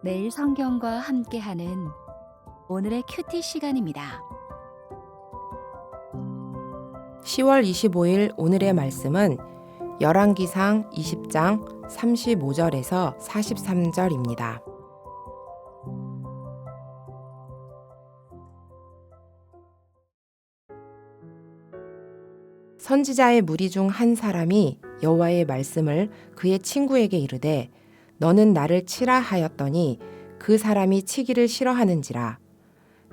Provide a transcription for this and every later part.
매일 성경과 함께하는 오늘의 큐티 시간입니다. 10월 25일 오늘의 말씀은 열왕기상 20장 35절에서 43절입니다. 선지자의 무리 중 한 사람이 여호와의 말씀을 그의 친구에게 이르되 너는 나를 치라 하였더니 그 사람이 치기를 싫어하는지라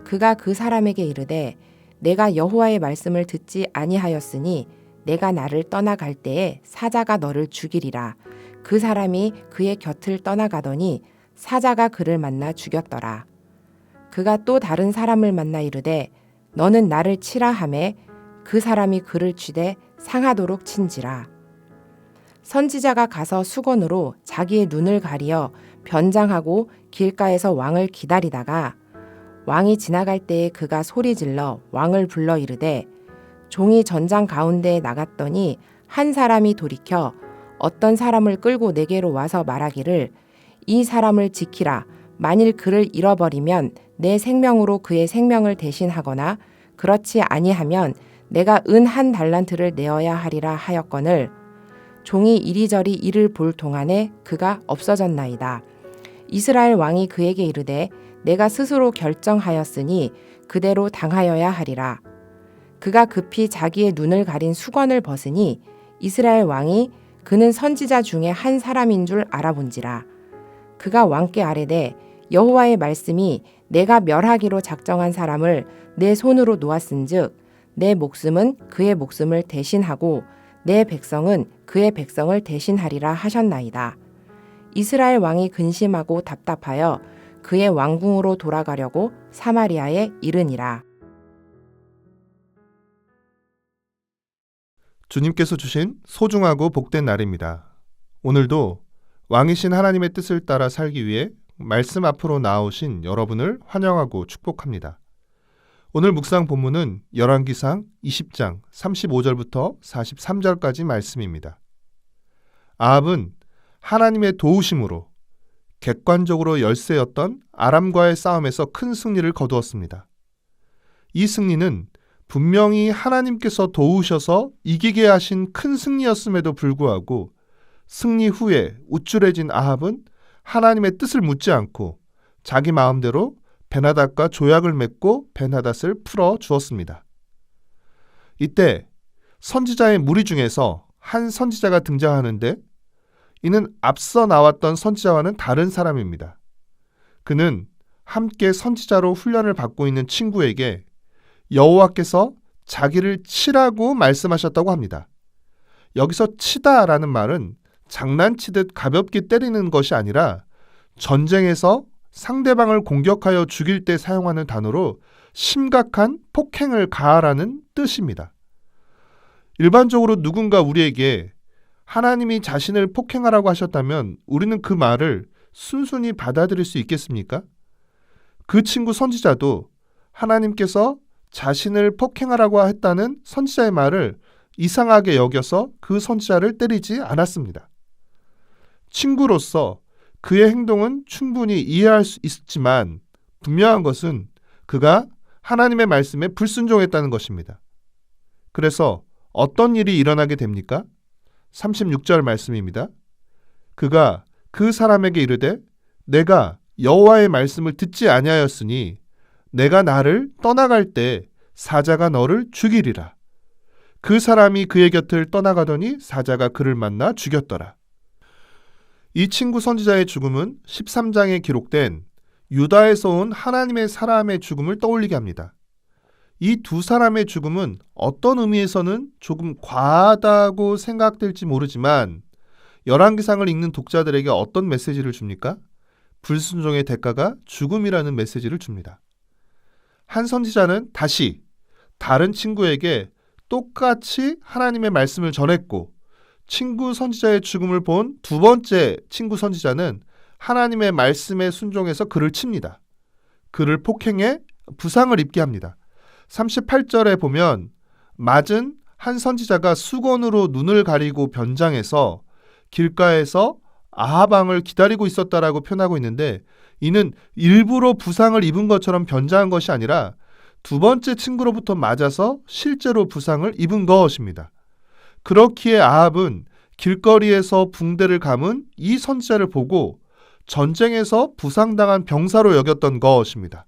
그가 그 사람에게 이르되 내가 여호와의 말씀을 듣지 아니하였으니 내가 나를 떠나갈 때에 사자가 너를 죽이리라. 그 사람이 그의 곁을 떠나가더니 사자가 그를 만나 죽였더라. 그가 또 다른 사람을 만나 이르되 너는 나를 치라 하매 그 사람이 그를 쥐되 상하도록 친지라. 선지자가 가서 수건으로 자기의 눈을 가리어 변장하고 길가에서 왕을 기다리다가 왕이 지나갈 때에 그가 소리 질러 왕을 불러 이르되 종이 전장 가운데에 나갔더니 한 사람이 돌이켜 어떤 사람을 끌고 내게로 와서 말하기를 이 사람을 지키라. 만일 그를 잃어버리면 내 생명으로 그의 생명을 대신하거나 그렇지 아니하면 내가 은 한 달란트를 내어야 하리라 하였거늘 종이 이리저리 이를 볼 동안에 그가 없어졌나이다 이스라엘 왕이 그에게 이르되 내가 스스로 결정하였으니 그대로 당하여야 하리라. 그가 급히 자기의 눈을 가린 수건을 벗으니 이스라엘 왕이 그는 선지자 중에 한 사람인 줄 알아본지라. 그가 왕께 아뢰되 여호와의 말씀이 내가 멸하기로 작정한 사람을 내 손으로 놓았은즉 내 목숨은 그의 목숨을 대신하고 내 백성은 그의 백성을 대신하리라 하셨나이다. 이스라엘 왕이 근심하고 답답하여 그의 왕궁으로 돌아가려고 사마리아에 이르니라. 주님께서 주신 소중하고 복된 날입니다. 오늘도 왕이신 하나님의 뜻을 따라 살기 위해 말씀 앞으로 나오신 여러분을 환영하고 축복합니다. 오늘 묵상 본문은 열왕기상 20장 35절부터 43절까지 말씀입니다. 아합은 하나님의 도우심으로 객관적으로 열세였던 아람과의 싸움에서 큰 승리를 거두었습니다. 이 승리는 분명히 하나님께서 도우셔서 이기게 하신 큰 승리였음에도 불구하고 승리 후에 우쭐해진 아합은 하나님의 뜻을 묻지 않고 자기 마음대로 베나닷과 조약을 맺고 베나닷을 풀어 주었습니다. 이때 선지자의 무리 중에서 한 선지자가 등장하는데 이는 앞서 나왔던 선지자와는 다른 사람입니다. 그는 함께 선지자로 훈련을 받고 있는 친구에게 여호와께서 자기를 치라고 말씀하셨다고 합니다. 여기서 치다라는 말은 장난치듯 가볍게 때리는 것이 아니라 전쟁에서 상대방을 공격하여 죽일 때 사용하는 단어로 심각한 폭행을 가하라는 뜻입니다. 일반적으로 누군가 우리에게 하나님이 자신을 폭행하라고 하셨다면 우리는 그 말을 순순히 받아들일 수 있겠습니까? 그 친구 선지자도 하나님께서 자신을 폭행하라고 했다는 선지자의 말을 이상하게 여겨서 그 선지자를 때리지 않았습니다. 친구로서 그의 행동은 충분히 이해할 수 있지만 분명한 것은 그가 하나님의 말씀에 불순종했다는 것입니다. 그래서 어떤 일이 일어나게 됩니까? 36절 말씀입니다. 그가 그 사람에게 이르되 내가 여호와의 말씀을 듣지 아니하였으니 내가 나를 떠나갈 때 사자가 너를 죽이리라. 그 사람이 그의 곁을 떠나가더니 사자가 그를 만나 죽였더라. 이 친구 선지자의 죽음은 13장에 기록된 유다에서 온 하나님의 사람의 죽음을 떠올리게 합니다. 이 두 사람의 죽음은 어떤 의미에서는 조금 과하다고 생각될지 모르지만 열왕기상을 읽는 독자들에게 어떤 메시지를 줍니까? 불순종의 대가가 죽음이라는 메시지를 줍니다. 한 선지자는 다시 다른 친구에게 똑같이 하나님의 말씀을 전했고 친구 선지자의 죽음을 본 두 번째 친구 선지자는 하나님의 말씀에 순종해서 그를 칩니다. 그를 폭행해 부상을 입게 합니다. 38절에 보면 맞은 한 선지자가 수건으로 눈을 가리고 변장해서 길가에서 아하방을 기다리고 있었다라고 표현하고 있는데 이는 일부러 부상을 입은 것처럼 변장한 것이 아니라 두 번째 친구로부터 맞아서 실제로 부상을 입은 것입니다. 그렇기에 아합은 길거리에서 붕대를 감은 이 선지자를 보고 전쟁에서 부상당한 병사로 여겼던 것입니다.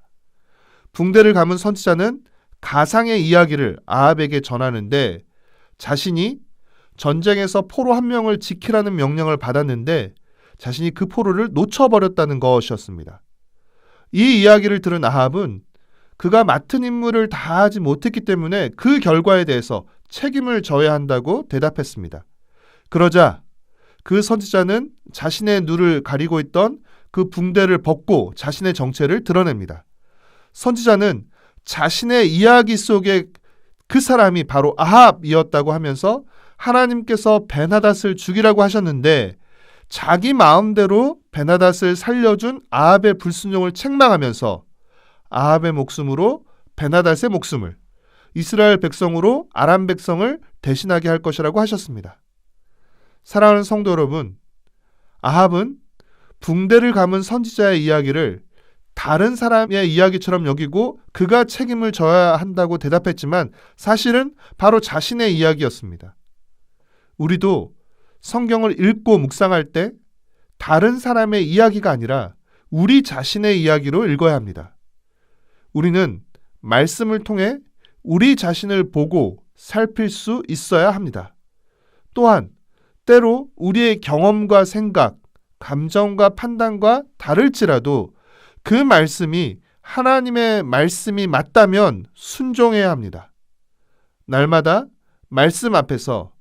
붕대를 감은 선지자는 가상의 이야기를 아합에게 전하는데 자신이 전쟁에서 포로 한 명을 지키라는 명령을 받았는데 자신이 그 포로를 놓쳐버렸다는 것이었습니다. 이 이야기를 들은 아합은 그가 맡은 임무를 다하지 못했기 때문에 그 결과에 대해서 책임을 져야 한다고 대답했습니다. 그러자 그 선지자는 자신의 눈을 가리고 있던 그 붕대를 벗고 자신의 정체를 드러냅니다. 선지자는 자신의 이야기 속에 그 사람이 바로 아합이었다고 하면서 하나님께서 베나닷을 죽이라고 하셨는데 자기 마음대로 베나닷을 살려준 아합의 불순종을 책망하면서 아합의 목숨으로 베나닷의 목숨을 이스라엘 백성으로 아람 백성을 대신하게 할 것이라고 하셨습니다. 사랑하는 성도 여러분, 아합은 붕대를 감은 선지자의 이야기를 다른 사람의 이야기처럼 여기고 그가 책임을 져야 한다고 대답했지만 사실은 바로 자신의 이야기였습니다. 우리도 성경을 읽고 묵상할 때 다른 사람의 이야기가 아니라 우리 자신의 이야기로 읽어야 합니다. 우리는 말씀을 통해 우리 자신을 보고 살필 수 있어야 합니다. 또한 때로 우리의 경험과 생각, 감정과 판단과 다를지라도 그 말씀이 하나님의 말씀이 맞다면 순종해야 합니다. 날마다 말씀 앞에서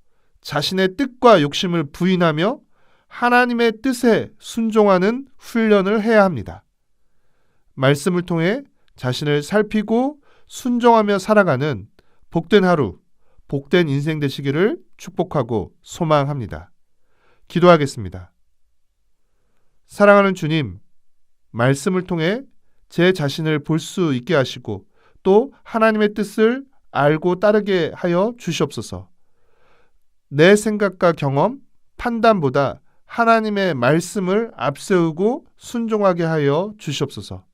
자신의 뜻과 욕심을 부인하며 하나님의 뜻에 순종하는 훈련을 해야 합니다. 말씀을 통해 자신을 살피고 순종하며 살아가는 복된 하루, 복된 인생 되시기를 축복하고 소망합니다. 기도하겠습니다. 사랑하는 주님, 말씀을 통해 제 자신을 볼 수 있게 하시고 또 하나님의 뜻을 알고 따르게 하여 주시옵소서. 내 생각과 경험, 판단보다 하나님의 말씀을 앞세우고 순종하게 하여 주시옵소서.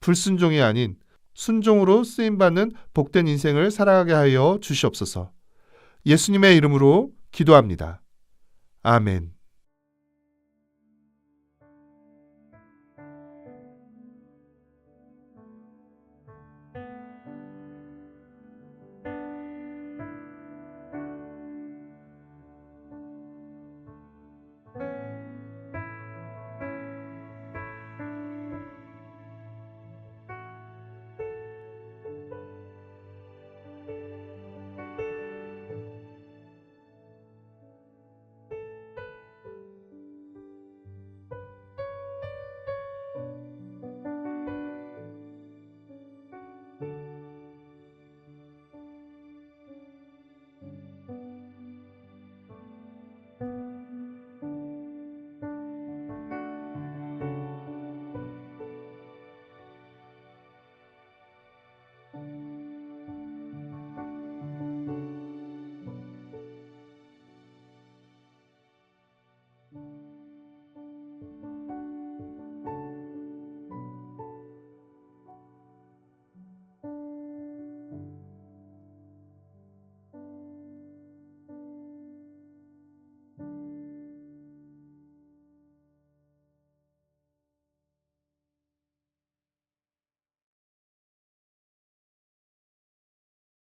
불순종이 아닌 순종으로 쓰임받는 복된 인생을 살아가게 하여 주시옵소서. 예수님의 이름으로 기도합니다. 아멘.